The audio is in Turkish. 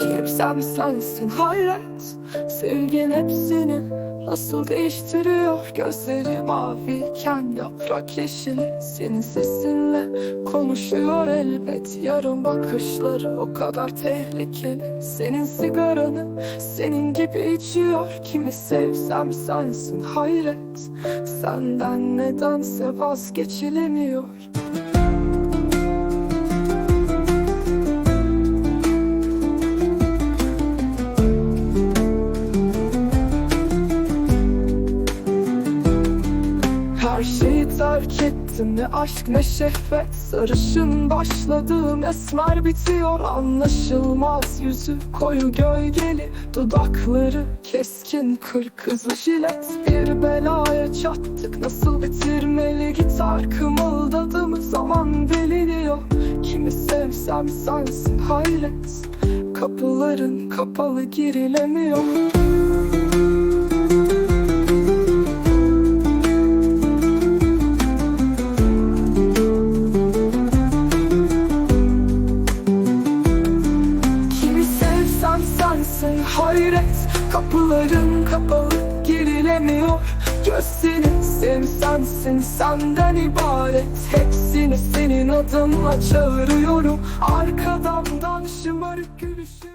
Hep sen sensin? Hayret. Sevgin hepsini nasıl değiştiriyor? Gözleri maviyken yaprak yeşili Senin sesinle konuşuyor elbet. Yarın bakışları o kadar tehlikeli. Senin sigaranı senin gibi içiyor. Kimi sevsem sensin. Hayret. Senden nedense vazgeçilemiyor Her şeyi terk ettim. Ne aşk ne şehvet. Sarışın başladığım esmer bitiyor. Anlaşılmaz yüzü koyu gölgeli. Dudakları keskin kır kızı jilet. Bir belaya çattık. Nasıl bitirmeli? Gitar kımıldadı mı? Zaman beliriyor Kimi sevsem sensin hayret. Kapıların kapalı girilemiyor sensin hayret Kapıların kapalı girilemiyor. Gözlerin sev sensin senden ibaret. Hepsini senin adınla çağırıyorum. Arkadan şımarık gülüşüyor